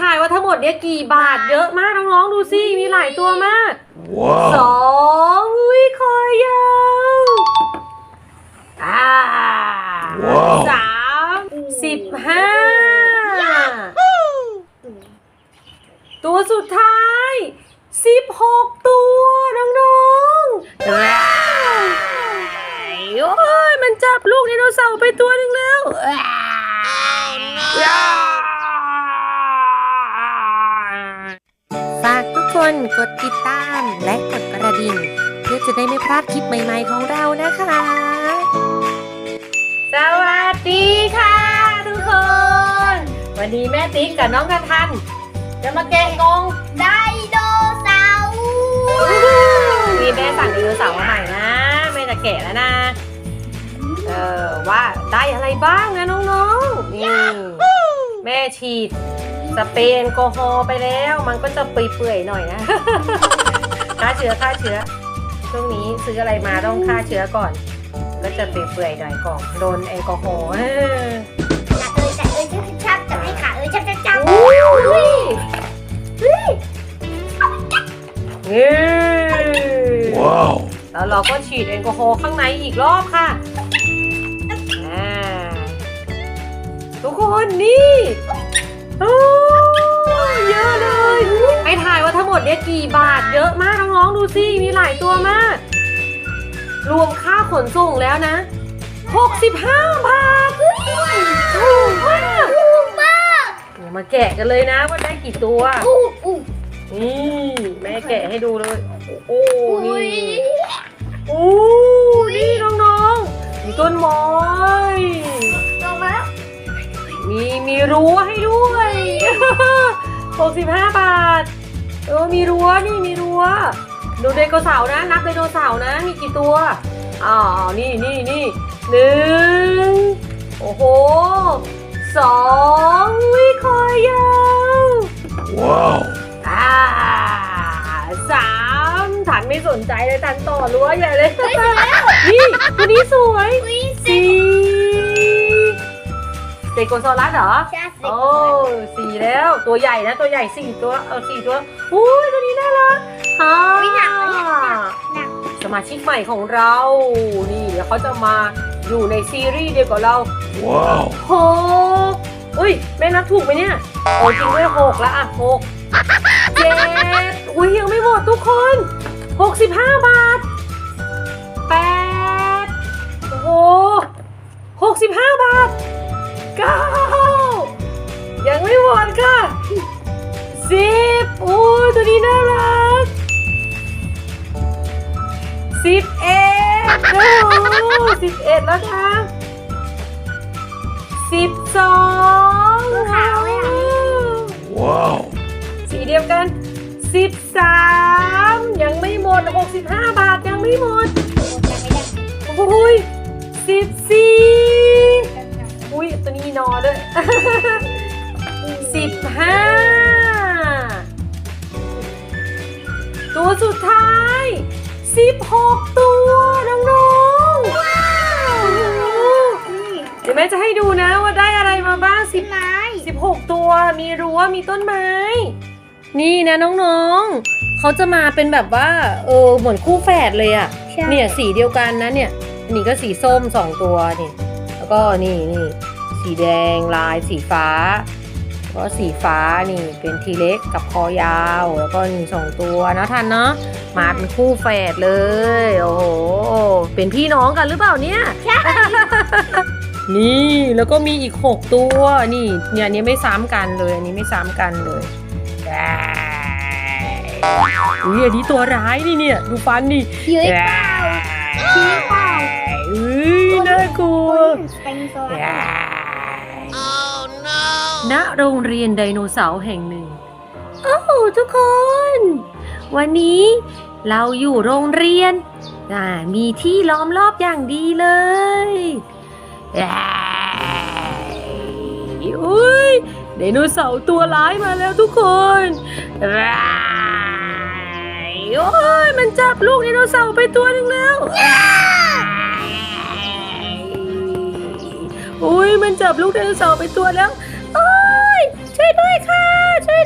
ทายว่าทั้งหมดเนี่ยกี่บาทเยอะมากน้องๆดูสิมีหลายตัวมากส Wow. องอุ้ยคอยาวอ่าว้าวสามสิบห้าตัวสุดท้ายสิบหกตัวน้องๆว้าวโอ้ยมันจับลูกไดโนเสาร์ไปตัวหนึ่งแล้วว้าว น กดติดตาม และกดกระดิ่ง เพื่อจะได้ไม่พลาดคลิปใหม่ๆของเรานะคะ สวัสดีค่ะทุกคน วันนี้แม่ติ๊กกับน้องกันทัน จะมาแกะกล่องไดโนเสาร์มีแม่สั่งไดโนเสาร์มาใหม่นะแม่จะแกะแล้วนะ เออว่าได้อะไรบ้างนะน้องๆนี่แม่ฉีดส เปรย์แอลกอฮอล์ไปแล้ว มันก็จะเปื่อยๆหน่อยนะฆ่าเชื้อฆ่าเชื้อช่วงนี้ซื้ออะไรมาต้องฆ่าเชื้อก่อน ก็จะเปื่อยๆหน่อยก่อนโดนแอลกอฮอล์เออจับเอ้ยจับเอ้ยชับชับจับให้ขาเอ้ยชับชับชับอุ้ยแล้วเราก็ฉีดแอลกอฮอล์ข้างในอีกรอบค่ะทุกคนนี่ โอ้เยอะเลยให้ทายว่าทั้งหมดเนี่ยกี่บาทเยอะมากน้องๆดูสิมีหลายตัวมาก รวมค่าขนส่งแล้วนะ 65 บาทถูกมากถูกมากเดี๋ยวมาแกะกันเลยนะว่าได้กี่ตัวอู้อู้นี่แม่แกะให้ดูเลย โอ้โหอุ้ยนี่โอ้นี่น้องๆมีต้นไม้ลงมามีมีรั้วให้ด้วย 65 บาท เออ มีรั้วนี่มีรั้ว ดูไดโนเสาร์นะ นับไดโนเสาร์นะ มีกี่ตัว อ๋อ นี่นี่นี่หนึ่งโอ้โหสองวิคอยยาว Wow. อ่าสามถันไม่สนใจเลยถันต่อรั้วใหญ่เลยนี่ตัวนี้สวยอุ้ยสี่เจโกโซลัสเหรอชาสิ โอ้สี่แล้ว ตัวใหญ่นะตัวใหญ่สี่ตัวเออสี่ตัวอุ้ยตัวนี้น่ารักฮ่าหนัก หนักสมาชิกใหม่ของเรา นี่เดี๋ยวเขาจะมาอยู่ในซีรีส์เดียวกับเรา Wow. หกอุ้ยแม่นับถูกไหมเนี่ยโอ้จริงด้วยหกแล้วอะหกเจ็ดอุ้ยยังไม่หมดทุกคนหกสิบห้าบาทแปดโอ้โหหกสิบห้าบาทเก้า ยังไม่หมดค่ะสิบโอ้ยตัวนี้น่ารักสิบเอ็ดโอ้สิบเอ็ดแล้วค่ะสิบสองขาวเลยอะ Wow. สีเดียวกันสิบสามยังไม่หมดหกสิบห้าบาทยังไม่หมดโอ้ยสิบสี่อุ้ยตัวนี้มีนอด้วย 16 ตัวน้องๆว้าวเดี๋ยวแม่จะให้ดูนะว่าได้อะไรมาบ้างสิบไม้16 ตัวมีรั้วมีต้นไม้ นี่นะน้องๆเขาจะมาเป็นแบบว่าเออเหมือนคู่แฝดเลยอะเนี่ยสีเดียวกันนะเนี่ยนี่ก็สีส้มสองตัวนี่แล้วก็นี่นี่สีแดงลายสีฟ้า ก็สีฟ้านี่เป็นทีเล็กกับคอยาว แล้วก็นี่สองตัวนะทันเนาะมาเป็นคู่แฝดเลย โอ้โห เป็นพี่น้องกันหรือเปล่าเนี่ยนี่แล้วก็มีอีก6ตัวนี่เนี่ยอันนี้ไม่ซ้ำกันเลยอันนี้ไม่ซ้ำกันเลยได้อุ้ยอันนี้ตัวร้ายนี่เนี่ยดูฟันดิเย้ยได้ชี้เปล่าอุ้ยน่ากลัวสเปนโซได้ ณโรงเรียนไดโนเสาร์แห่งหนึ่ง โอ้โหทุกคน วันนี้เราอยู่โรงเรียนอ่ามีที่ล้อมรอบอย่างดีเลยอ้ายอุ้ยไดโนเสาร์ตัวร้ายมาแล้วทุกคนอ้ายโอ้ยมันจับลูกไดโนเสาร์ไปตัวหนึ่งแล้วอ้ายอุ้ยมันจับลูกไดโนเสาร์ไปตัวแล้วโอ้ย ช่วยด้วยค่ะ ช่วย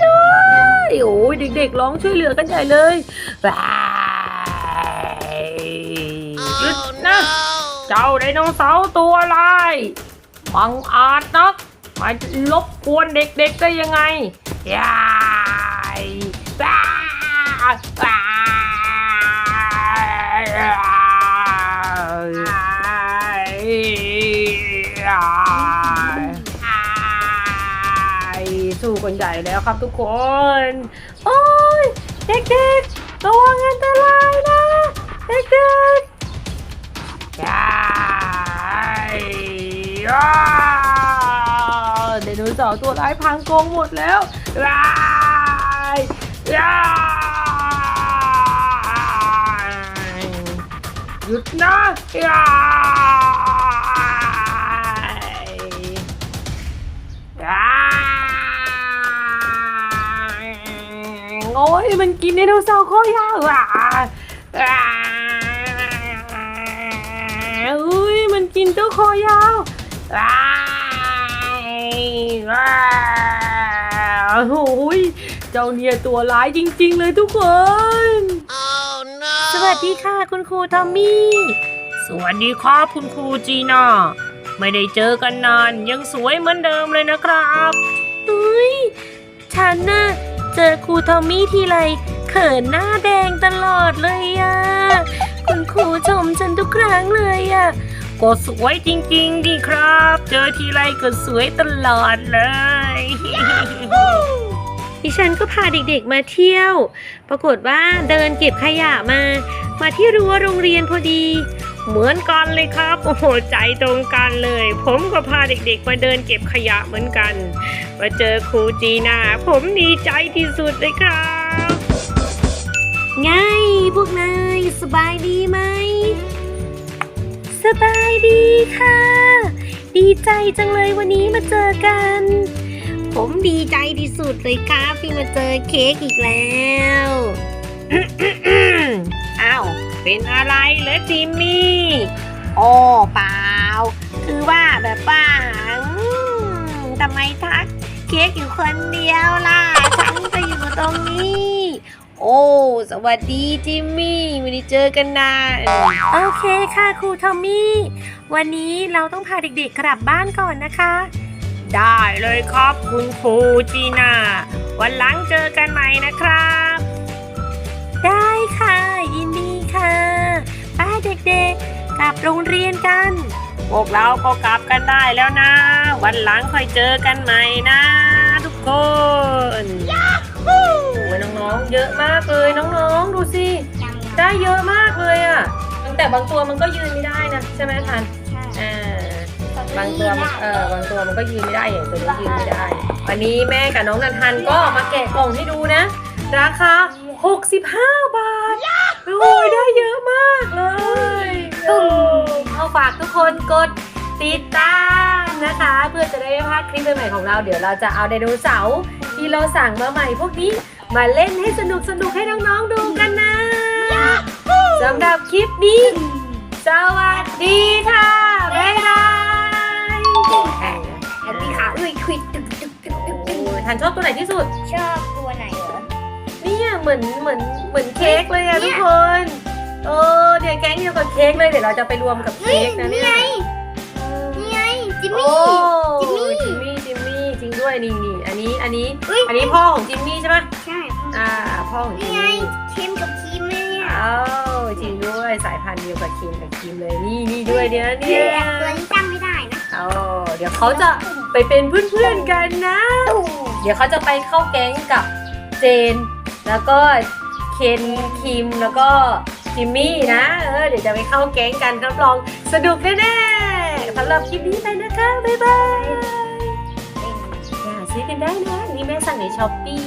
โอ้ยเด็กๆร้องช่วยเหลือกันใหญ่เลยว้ายหยุดนะ เจ้าไดโนเสาร์ตัวลายบังอาจนักมาลบกวนเด็กๆได้ยังไงยายว้ายว้า สู้กันใหญ่แล้วครับทุกคน โอ้ยเด็กๆระวังอันตรายนะเด็กๆยายอ้าวไดโนเสาร์ตัวร้ายพังกงหมดแล้วยายยายหยุดนะยาย ยมันกินไดโนเสาร์ข้อยาวอะอุ้ยมันกินเจ้าคอยาวว้ายว้โอ้ยเจ้าเนี่ยตัวร้ายจริง ๆ เลยทุกคน oh, no. สวัสดีค่ะคุณครูทอมมี่ สวัสดีครับคุณครูจีน่าไม่ได้เจอกันนานยังสวยเหมือนเดิมเลยนะครับเฮ้ยฉันน่ะ เจอครูทอมมี่ทีไรเขินหน้าแดงตลอดเลยอะคุณครูชมฉันทุกครั้งเลยอะก็สวยจริงๆดีครับ เจอทีไรก็สวยตลอดเลย ดิฉันก็พาเด็กๆมาเที่ยว ปรากฏว่าเดินเก็บขยะมา มาที่รั้วโรงเรียนพอดี เหมือนกันเลยครับ โอ้โหใจตรงกันเลย ผมก็พาเด็กๆ มาเดินเก็บขยะเหมือนกัน มาเจอครูจีน่าผมดีใจที่สุดเลยครับไงพวกนายสบายดีไหม สบายดีค่ะ ดีใจจังเลยวันนี้มาเจอกัน ผมดีใจที่สุดเลยครับที่มาเจอเค้กอีกแล้วอ้าว เป็นอะไรเหรอจิมมี่โอ้เปล่า คือว่าแบบว่าอืมทำไมทักเค้กอยู่คนเดียวล่ะ ฉันก็อยู่ตรงนี้ โอ้ สวัสดีจิมมี่ไม่ได้เจอกันนานโอเคค่ะครูทอมมี่ วันนี้เราต้องพาเด็กๆกลับบ้านก่อนนะคะ ได้เลยครับคุณครูจีน่าวันหลังเจอกันใหม่นะครับ ได้ค่ะยินดีค่ะไป้า เด็กๆ กลับโรงเรียนกัน พวกเราก็กลับกันได้แล้วนะ วันหลังค่อยเจอกันใหม่นะ ทุกคนโอ้ยน้องๆ เยอะมากเลยน้องๆ ดูสิ ได้เยอะมากเลยอะแต่บางตัวมันก็ยืนไม่ได้นะ ใช่ไหมทันอ่าบางตัวมันเออบางตัวมันก็ยืนไม่ได้อย่างตัวนี้ยืนไม่ได้ วันนี้แม่กับน้องนันทันก็มาแกะกล่องให้ดูนะ ราคา 65 บาท โอ้ยได้เยอะมากเลยเอาฝากทุกคนกดติดตามนะคะ เพื่อจะได้ไม่พลาดคลิปใหม่ๆของเราเดี๋ยวเราจะเอาไดโนเสาร์ที่เราสั่งมาใหม่พวกนี้มาเล่นให้สนุกสนุกๆให้น้องๆดูกันนะสำหรับคลิปนี้ สวัสดีค่ะ บ๊ายบายแฮปปี้ค่ะอุ้ยควิดตึกตึกตึกตึกตึกทันชอบตัวไหนที่สุด ชอบตัวไหนเหรอ เนี่ยเหมือนเหมือนเหมือนเค้กเลยอะเนี่ทุกยคนเออเดี๋ยวแก๊งเดียวกับเค้กเลยเดี๋ยวเราจะไปรวมกับเค้กนะเนี่ยนี่ไงจิมโอ้มี่จิมมี่จิมมี่จิมมี่จริงด้วยนี่นี่อันนี้อันนี้อุ๊ยอันนี้พ่อของจิมมี่ใช่ไหมใช่อ่าพ่อของจินี่มไงมี่เค็มกับครีมเลยเนี่ยอ้าวจริงด้วยสายพันธุ์เดียวกับครีมกับครีมเลยนี่นี่ด้วยเดี๋ยวนะเนี่เนี่ยยตัวนี้ตั้งไม่ได้นะเอาเดี๋ยวเขาจะไปเป็นเพื่อนๆกันนะตู้เดี๋ยวเขาจะไปเข้าแก๊งกับเจน แล้วก็เคนคิมแล้วก็จิมมี่นะ เออเดี๋ยวจะไปเข้าแก๊งกันรับรองสนุกแน่ๆสำหรับคลิปนี้ไปนะคะ บ๊ายบายอย่าซื้อกันได้นะ นี่แม่สั่งในช้อปปี้